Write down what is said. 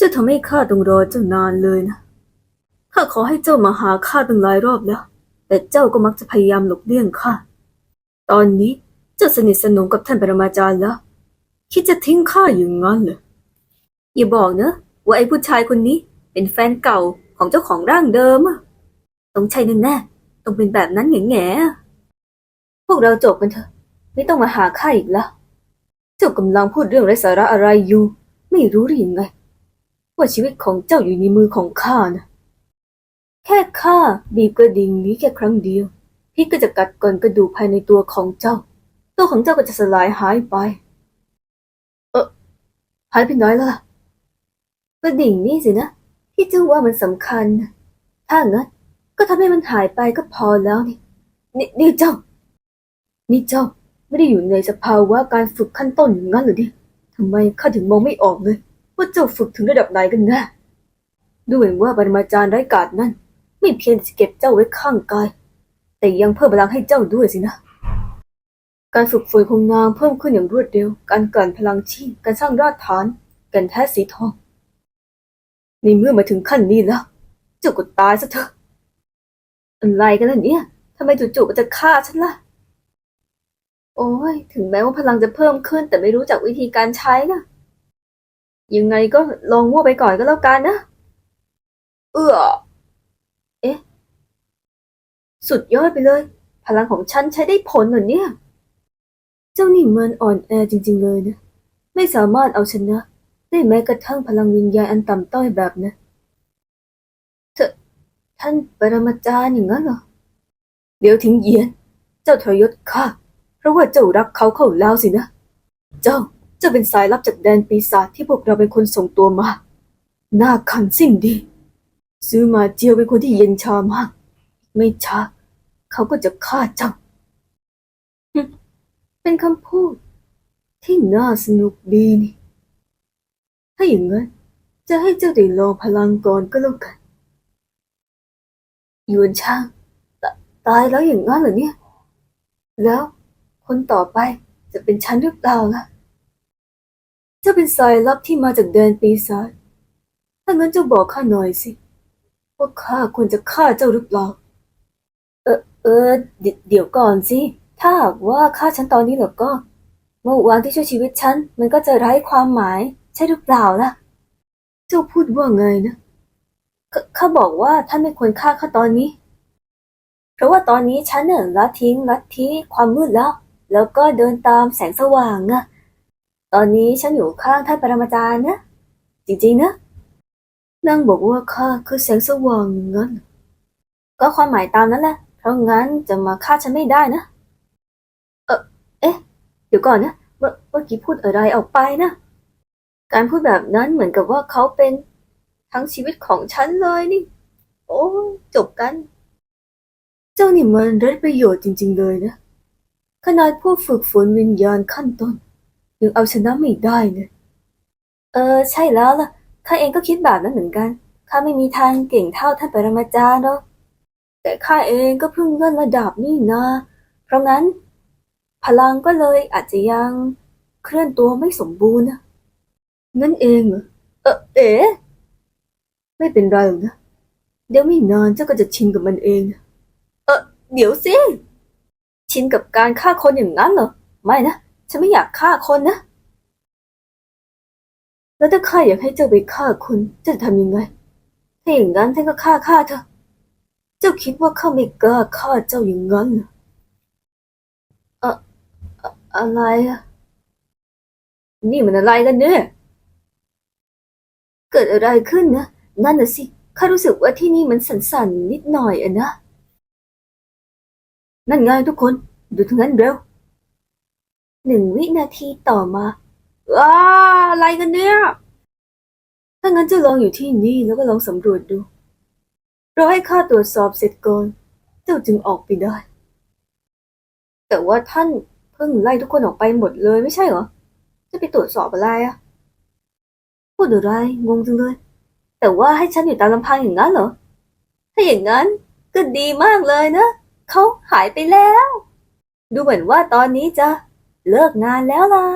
จะทำให้ข้าต้องรอเจ้านานเลยนะ ข้าขอให้เจ้ามาหาข้าตั้งหลายรอบแล้ว แต่เจ้าก็มักจะพยายามหลบเลี่ยงข้า ตอนนี้เจ้าสนิทสนมกับท่านปรมาจารย์แล้ว คิดจะทิ้งข้าอย่างนั้นเหรอ อย่าบอกนะว่าไอ้ผู้ชายคนนี้เป็นแฟนเก่าของเจ้าของร่างเดิมอะต้องใช่แน่ๆต้องเป็นแบบนั้นแง่ๆอะพวกเราจบกันเถอะ ไม่ต้องมาหาข้าอีกแล้ว เจ้ากำลังพูดเรื่องไร้สาระอะไรอยู่ ไม่รู้หรือยังไง ว่าชีวิตของเจ้าอยู่ในมือของข้านะ แค่ข้าบีบกระดิ่งนี้แค่ครั้งเดียวพิษก็จะกัดก่อนกระดูกภายในตัวของเจ้า ตัวของเจ้าก็จะสลายหายไป เออหายไปไหนแล้วล่ะกระดิ่งนี่สินะที่เจ้าว่ามันสำคัญนะถ้างั้นก็ทำให้มันหายไปก็พอแล้วนี่นี่นี่เจ้า นี่เจ้าไม่ได้อยู่ในสภาวะการฝึกขั้นต้นอย่างนั้นหรือดิทำไมข้าถึงมองไม่ออกเลย ว่าเจ้าฝึกถึงระดับไหนกันแน่ดูเหมือนว่าปรมาจารย์ไร้กาจนั่น ไม่เพียงจะเก็บเจ้าไว้ข้างกาย แต่ยังเพิ่มพลังให้เจ้าด้วยสินะ การฝึกฝนของนางเพิ่มขึ้นอย่างรวดเร็ว การกลั่นพลังชีพการสร้างรากฐานกันแท้สีทองในเมื่อมาถึงขั้นนี้แล้ว เจ้าก็ตายซะเถอะอะไรกันล่ะเนี่ยทำไมจู่ๆก็จะฆ่าฉันล่ะ โอ้ยถึงแม้ว่าพลังจะเพิ่มขึ้น แต่ไม่รู้จักวิธีการใช้นะ ยังไงก็ลองมั่วไปก่อนก็แล้วกันนะ เอื้อ เอ๊ะ สุดยอดไปเลย พลังของฉันใช้ได้ผลเหรอเนี่ย เจ้านี่มันอ่อนแอจริง ๆ เลยนะ ไม่สามารถเอาชนะ ได้แม้กระทั่งพลังวิญญาณอันต่ำต้อยแบบนะเธอท่านปรมาจารย์อย่างนั้นเหรอ เดี๋ยวทิ้งเยียน เจ้าทรยศข้า เพราะว่าเจ้ารักเขาเข้าแล้วสินะ เจ้า จ้าเป็นสายลับจากแดนปีศาจที่พวกเราเป็นคนส่งตัวมา หน้าขันสิ่งดี ซื้อมาเจียวเป็นคนที่เย็นชามาก ไม่ช้า เขาก็จะฆ่าเจ้าเป็นคำพูด ที่น่าสนุกดีนี่ ถ้าอย่างนั้น จะให้เจ้าได้ลองพลังก่อนก็แล้วกันยวนช่างตตายแล้วอย่างนั้นเหรอเนี่ย แล้วคนต่อไปจะเป็นฉันหรือเปล่าล่ะ เจ้าเป็นสายลับที่มาจากแดนปีศาจ ถ้างั้นเจ้าบอกข้าหน่อยสิ ว่าข้าควรจะฆ่าเจ้าหรือเปล่า เออเออเดเดี๋ยวก่อนสิ ถ้าหากว่าฆ่าฉันตอนนี้แล้วก็ เมื่อวานที่ช่วยชีวิตฉัน มันก็จะไร้ความหมาย ใช่หรือเปล่าล่ะ เจ้าพูดว่าไงนะขข้าบอกว่าท่านไม่ควรฆ่าข้าตอนนี้ เพราะว่าตอนนี้ฉันเนี่ยละทิ้งลัทธิความมืดแล้ว แล้วก็เดินตามแสงสว่างอะ ตอนนี้ฉันอยู่ข้างท่านปรมาจารย์นะ จริงๆนะนางบอกว่าข้าคือแสงสว่างงั้น ก็ความหมายตามนั้นแหละ เพราะงั้นจะมาฆ่าฉันไม่ได้นะ เออเอ๊ะ เดี๋ยวก่อนนะ เมื่อเมื่อกี้พูดอะไรออกไปนะ การพูดแบบนั้นเหมือนกับว่าเขาเป็นทั้งชีวิตของฉันเลยนี่ โอ้จบกัน เจ้านี่มันไร้ประโยชน์จริง ๆ เลยนะ ขนาดพวกฝึกฝนวิญญาณขั้นต้น ยังเอาชนะไม่ได้เลยเออ ใช่แล้วล่ะ ข้าเองก็คิดแบบนั้นเหมือนกัน ข้าไม่มีทางเก่งเท่าท่านปรมาจารย์หรอกแต่ข้าเองก็เพิ่งเลื่อนระดับนี่นาเพราะงั้น พลังก็เลยอาจจะยังเคลื่อนตัวไม่สมบูรณ์นะนั่นเองเหรอเออเอ๋ไม่เป็นไรหรอกนะ เดี๋ยวไม่นานเจ้าก็จะชินกับมันเองนะเออเดี๋ยวสิ ชินกับการฆ่าคนอย่างนั้นเหรอ ไม่นะ ฉันไม่อยากฆ่าคนนะ แล้วถ้าข้าอยากให้เจ้าไปฆ่าคนเจ้าจะทำยังไง ถ้าอย่างนั้นท่านก็ฆ่าข้าเถอะ เจ้าคิดว่าข้าไม่กล้าฆ่าเจ้าอย่างนั้นเหรออะอะอะไรอะนี่มันอะไรกันเนี่ย เกิดอะไรขึ้นนะ นั่นน่ะสิ ข้ารู้สึกว่าที่นี่มันสั่นๆนิดหน่อยอะนะ นั่นไงทุกคน ดูทั้งนั้นเร็ว หนึ่งวินาทีต่อมาว้าอะไรกันเนี่ย ถ้างั้นเจะลองอยู่ที่นี่แล้วก็ลองสำรวจดูราให้ข้าตรวจสอบเสร็จก่อนเจ้าจึงออกไปได้ แต่ว่าท่านเพิ่งไล่ทุกคนออกไปหมดเลยไม่ใช่เหรอ จะไปตรวจสอบอะไรอะพูดอะไรงงจังเลย แต่ว่าให้ฉันอยู่ตามลำพังอย่างนั้นเหรอ ถ้าอย่างนั้นก็ดีมากเลยนะ เขาหายไปแล้ว ดูเหมือนว่าตอนนี้จะ เลิกงานแล้วล่ะ